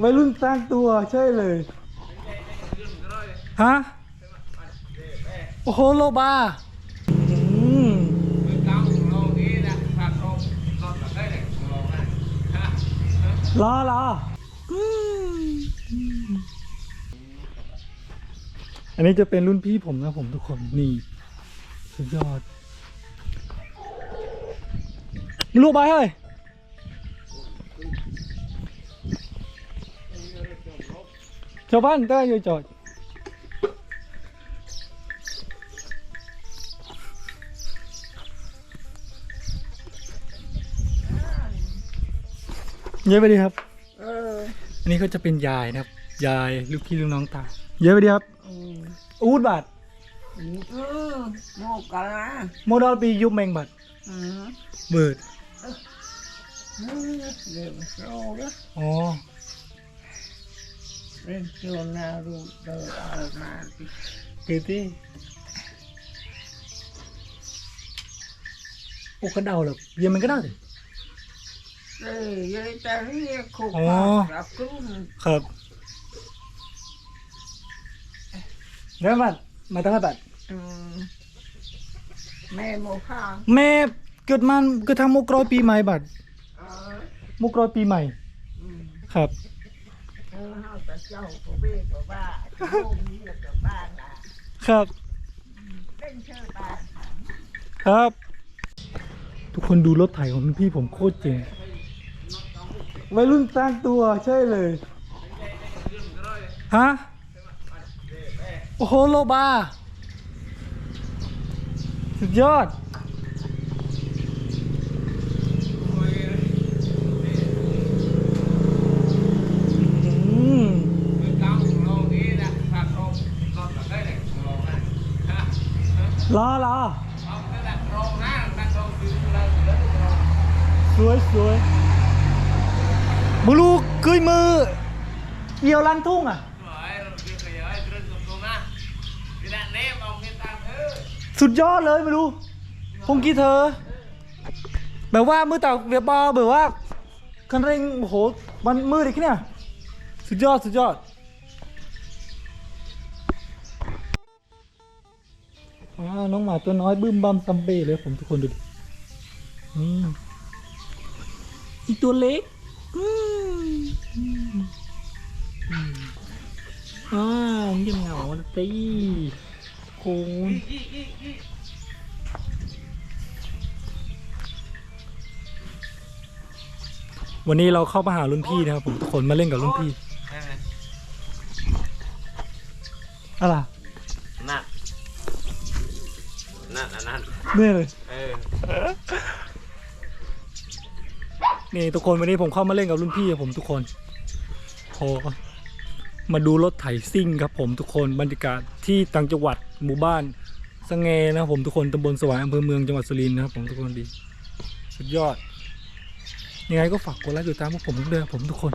วัยรุ่นสร้างตัวใช่เลย ฮะ โอ้โหโลบาอืมรอรออืมอันนี้จะเป็นรุ่นพี่ผมนะผมทุกคน นี่ สุดยอดลูกไปเฮ้ย ชาวบ้านได้อยู่จอดเย้ไปดีครับ เออ อันนี้ก็จะเป็นยายนะครับ ยายลูกพี่ลูกน้องตา เย้ไปดีครับ อืมอูดบัตรอืมโมกะละโมดอลปียุบแมงบัตรอืมเบิดอืมเดี๋ยวโซ่ละอ๋อ เล่นโจรนารูเดินเอามาสิคือที่โอ้กระเดาหรอเยี่ยมมันก็ได้สิเอ้ยยายแต่เรียกคุกอ๋อปารับกุ้งครับเดี๋ยวบัตรมาตั้งแต่บัตรอืมแม่โมข้าแม่เกิดมาเกิดทำมุกรอยปีใหม่บัตรเออมุกรอยปีใหม่ ครับ เออเฮาแต่เจ้าผู้เบ้ผู้บ้าโลกนี้แล้วกับบ้านน่ะครับเล่นเชื่อบ้านครับ ทุกคนดูรถไถของพี่ผมโคตรเจ๋งวัยรุ่นสร้างตัวใช่เลย ฮะ โอ้โห โลบา สุดยอด อืม รอรอสวยสวยบุลูกยมือเกี่ยวลันทุ่งอะ สุดยอดเลยไม่รู้พงกี้เธอ แบบว่ามือเต่าเบียบอแบบว่าคันเร่งโอ้โหมันมืดอีกเนี่ย สุดยอด สุดยอด ว้าวน้องหมาตัวน้อยบึ้มบัมซัมเบ้เลยผมทุกคนดูดินี่อีตัวเล็กอืมอืมอืมอ่าเงียบเหงาตีโค้งวันนี้เราเข้ามาหารุ่นพี่นะครับผมทุกคนมาเล่นกับรุ่นพี่อะไร นั่นอันนั้นนี่เลย เออนี่ทุกคนวันนี้ผมเข้ามาเล่นกับรุ่นพี่ผมทุกคนพอมาดูรถไถซิ่งครับผมทุกคนบรรยากาศที่ต่างจังหวัดหมู่บ้านสงเงนะครับผมทุกคนตำบลสวายอำเภอเมืองจังหวัดสุรินทร์นะครับผมทุกคนดี สุดยอด ยังไงก็ฝากกดไลค์ติดตามพวกผมด้วยครับผมทุกคน